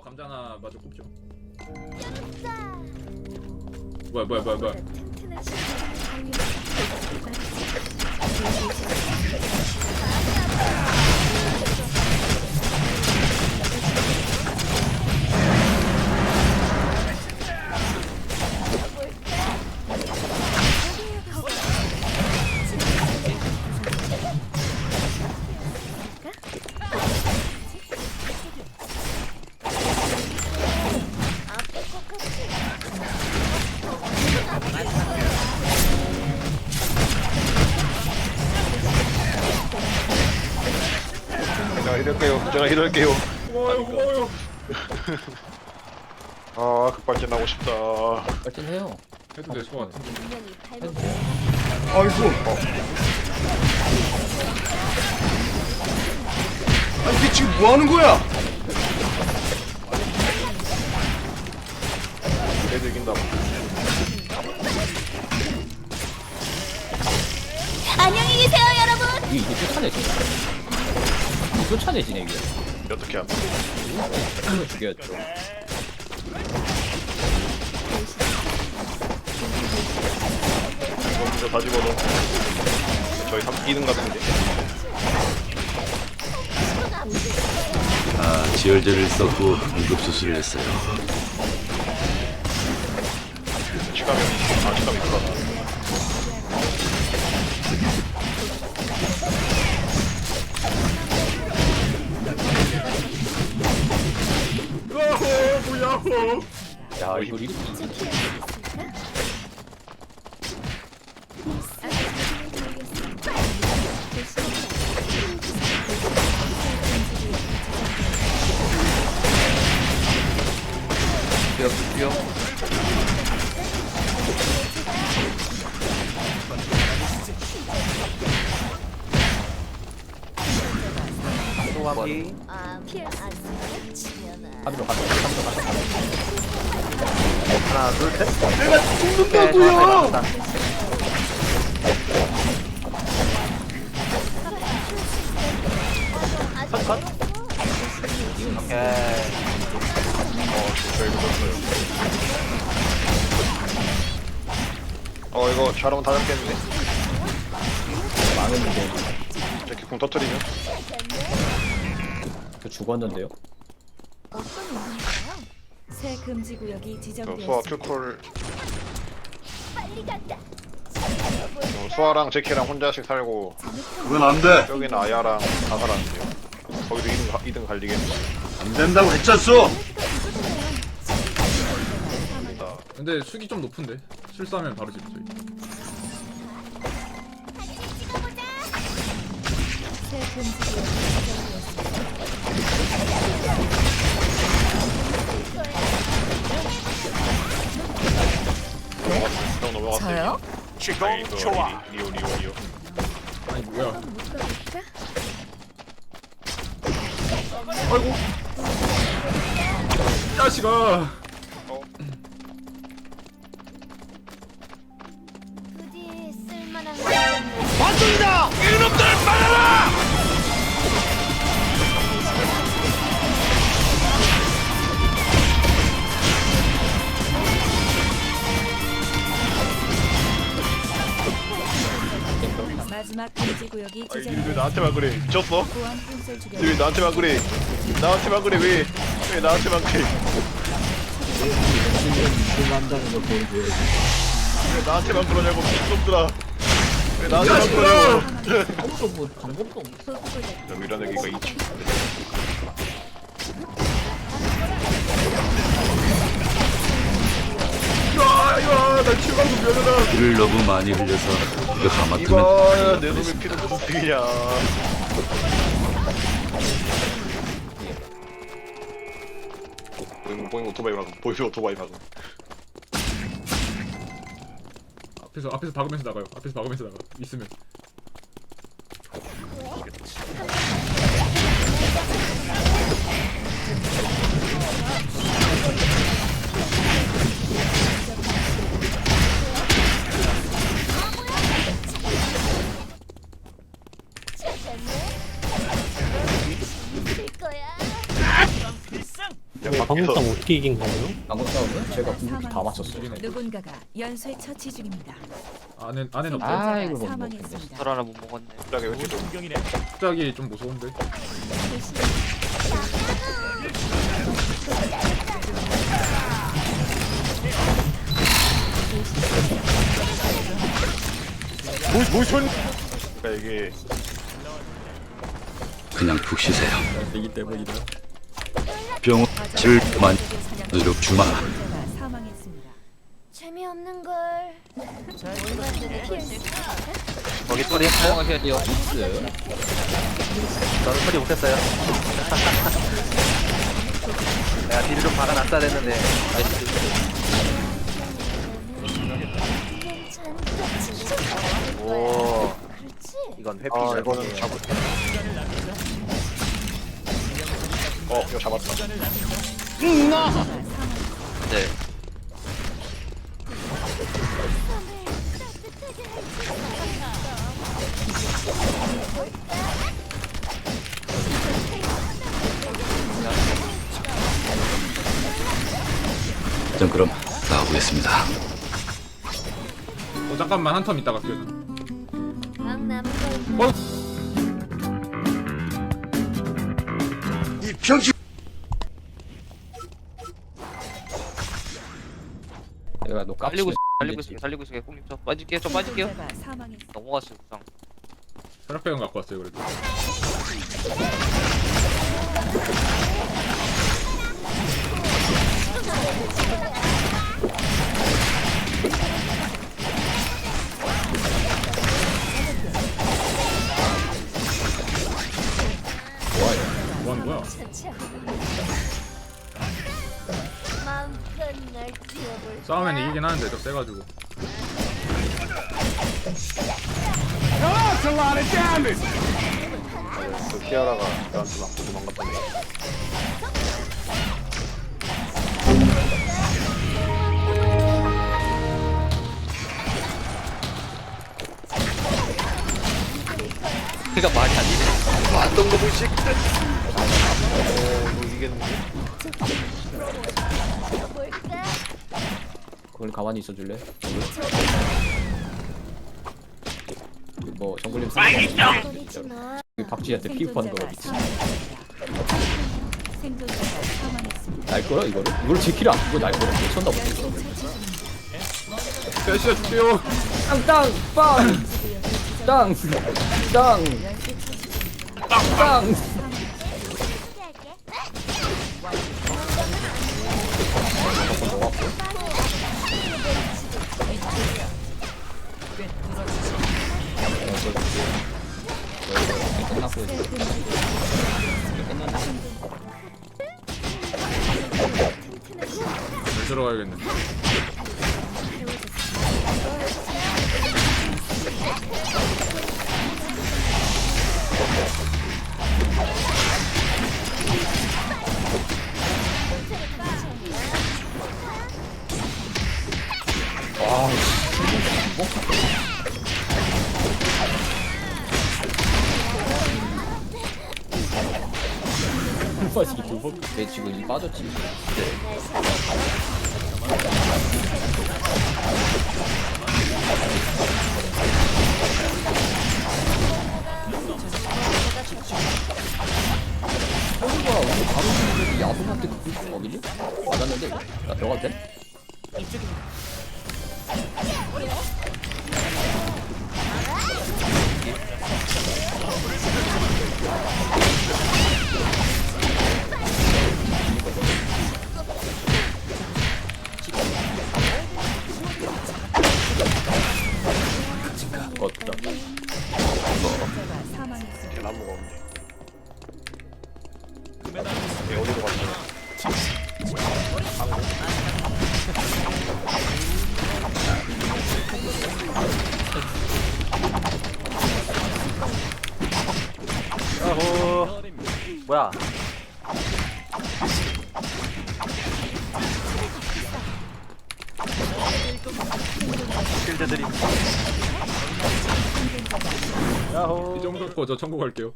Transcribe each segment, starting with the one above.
어 감자 하나 마저 꼽죠. 뭐야 뭐야 뭐야 뭐야. 제가 이럴게요. 고마워요 고마워요. 아 급발진 하고 싶다. 빨리 해요. 해도 될것 같은데. 아이고. 아니 이게 지금 뭐 하는 거야? 얘도 이긴다. 안녕히 계세요, 여러분. 이게 이게. 이게 쫓아내지네 이게. 어떻게 하면? 이거 죽여야죠. 이거 먼저 다 집어넣어. 저희 3 2등 같은데. 아, 지혈제를 썼고 응급 수술을 했어요. 치감이 아 치감이 있구나. 이거 뛰어 뛰어. 소화기 아, 피할 수 있으면 치면은 합의로 가자. 합의로 가자. 하나 둘 셋. 내가 죽는다고요. 어 저희 늦었어요. 어 이거 잘하면 다 잡겠는데. 망했는데 이렇게 궁 터트리면. 그 죽었는데요. 금지 구역이 저 지정되었습니다. 수아 큐콜 빨리 간다. 어, 수아랑 제키랑 혼자씩 살고 그건 안 돼. 여기는 아야랑 다 살았는데요. 거기도 2등, 가- 2등 갈리겠네. 안 된다고 했잖소. 근데 수기 좀 높은데. 실수하면 바로 집 저희. 새 금지 구역이 지정되었습니다. 형 넘어갔어. 저요? 지금 좋아. 리오 리오 리오. 아니 뭐야. 아이고. 이 자식아. 부 마지막 금지 구역이 아니 왜. 나한테만 그래? 미쳤어? 보안 콘솔 주변 왜 나한테만 그래? 나한테만 그래 왜? 왜 나한테만 그래? 왜 나한테만 그러냐고 미친놈들아 왜 나한테만 그러냐고 아무도 뭐 방법도 없. 자, 밀어내기가 있지 야 이거 나 출방금 면허다. 피를 너무 많이 흘려서 이거 이봐 하마터면 내 놈의 피는 무슨 피냐 보잉 보잉 오토바이 방금 보잉 오토바이 방금 앞에서 앞에서 박으면서 나가요. 앞에서 박으면서 나가. 있으면. 방금 싸움 어떻게 이긴 거예요? 방금 싸움은 제가 궁극기 다 맞췄어요. 누군가가 연쇄 처치 중입니다. 안에 안에 없어. 아, 이걸 못 사망했습니다. 설 하나 못 먹었네. 갑자기 왜 이렇게 좀 갑자기 좀 무서운데. 모, 모션 그러니까 이게 그냥 푹 쉬세요. 질만 누룩 주마. 생존자가 사망했습니다. 재미없는 걸. 거기 소리 했어요? 하셔야 돼요. 저는 소리 못했어요. 내가 딜을 좀 박아놨어야. 잔뜩 지쳐. 오, 그렇지. 이건 회피. 아 이거는 잡을 어 이거 잡았다 네. 전 그럼 나오겠습니다. 어 잠깐만 한 텀 있다가 그. 막 남은 거 어? 병신 내가 너 깝치면 있어. 살리고 되지. 있어. 살리고 있어. 꽁님 저 빠질게요. 저 빠질게요. 생존자가. 넘어갔어요. 부상. 혈압병 갖고 왔어요 그래도. 싸우면 이기긴 하는데 저 세가지고. 그 키아라가 나한테 막 도망갔다네 그러니까 말이 안 되네. 왔던 거 보이지? 오 이거 이겼는데 볼까? 그걸 가만히 있어줄래? 뭐 정글님 거리지 마. 박쥐한테 피부하는 거 생존자가 사망했습니다. 생존자가 사망했습니다. 날 거야 이거를? 이걸 지키라. 이거 날 거야. 미쳤나 중입니다. 세시야 줄게요. 땅땅 빵. 땅. 땅. 땅. 들어가야겠네. 빠지기 두 번. 내 지금 이 빠졌지. 뭐 뭐야? 필드들이. 야호. 이 정도 거저 천국 갈게요.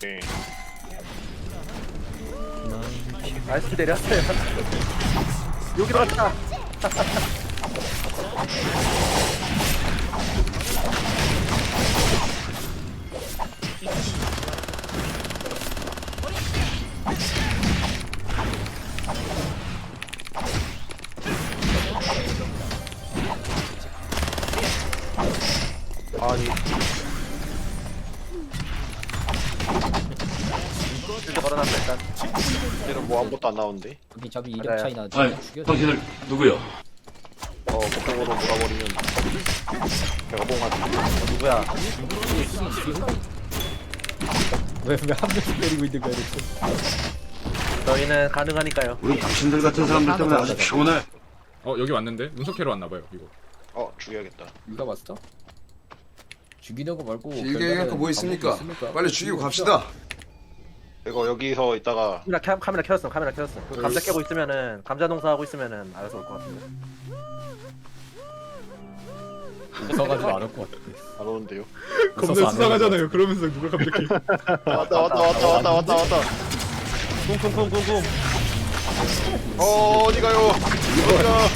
네. 나이스 내렸어요. 여기로 갔다. 아니. 실드 걸어놨어 일단. 얘는 뭐 아무것도 안 나오는데 여기 저기 이력. 차이나 아니, 죽여. 당신을 누구요? 어 목공으로 몰아버리면 배가 뽕하지 누구야? 왜왜한 명씩 때리고 있는 거야 대체? 저희는 가능하니까요. 우리 당신들 같은 사람들 때문에 아주 피곤해. 어 여기 왔는데 운석회로 왔나봐요 이거 어 죽여야겠다 누가 봤어? 죽이는 거 말고 길게 얘기할 거뭐 있습니까? 빨리 죽이고 갑시다. 이거 여기서 있다가 카메라 켜, 카메라 켰어. 카메라 켰어. 그 감자 깨고 있으면은 감자 농사하고 있으면은 알아서 올 것 같은데. 웃어가지고 안올 것 같아. 안 오는데요 웃어서 안 수상하잖아요 그러면서 누가 갑자기 왔다 왔다 왔다 왔다 왔다 왔다 쿵쿵쿵쿵쿵. 어 어디 가요 어디가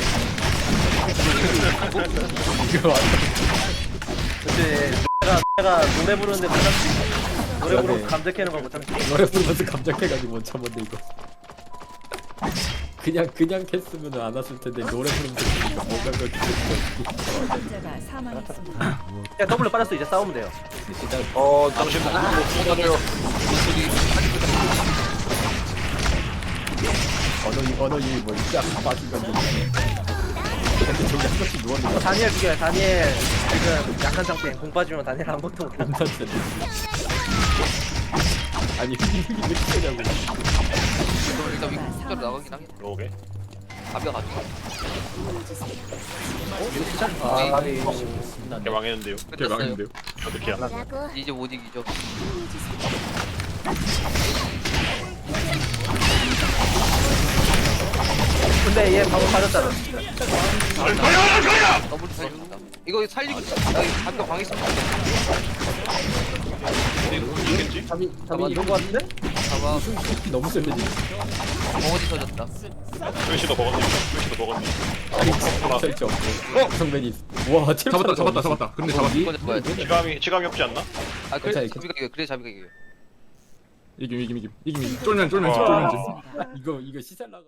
이거 완전 그치. 내가 내가 노래 부르는데 못 참지. 노래 부르고 깨는 걸 못 참지. 노래 부르면서 감작해가지고 못 참았네 이거. 그냥 그냥 했으면 안 왔을 텐데 노래 부르면서 그러니까 뭔가 그렇게 생존자가 사망했습니다. 야 W 빠졌어 이제 싸우면 돼요. 어 당신 못 찾아줘요 언어 언어 이뭐 진짜 빠진 건데. 근데 저기 한 명씩 누웠는데 다니엘 죽여요. 다니엘 지금 약한 상태. 공 빠지면 다니엘 아무것도 못해. 탔어. 아니 왜 이렇게 냐고 일단 위쪽으로 나가긴 하겠다. 들어오게 가벼 가지고. 아, 걔 망했는데요 걔 끝났어요. 망했는데요 어떻게 야 라고 이제 못 이기죠. 근데 얘 방금 빠졌잖아. 더블 살렸다. 이거 살리고 나 이거 광했으면 이겠지 잠이 잠이 이런 거 같은데? 잡아 너무 센데 벙어지 터졌다. 플래시도 먹었네 플래시도 먹었네 설정. 어 성맨이 와 잡았다 잡았다 잡았다 근데 잡았 이거 잡아야 돼. 지감이 지감이 없지 않나? 아 그래 괜찮아, 자비가 이겨. 그래 자비가 이겨. 이김 이김 이김 이김 이김 쫄면 쫄면 쫄면 쫄 이거 이거 시살라가.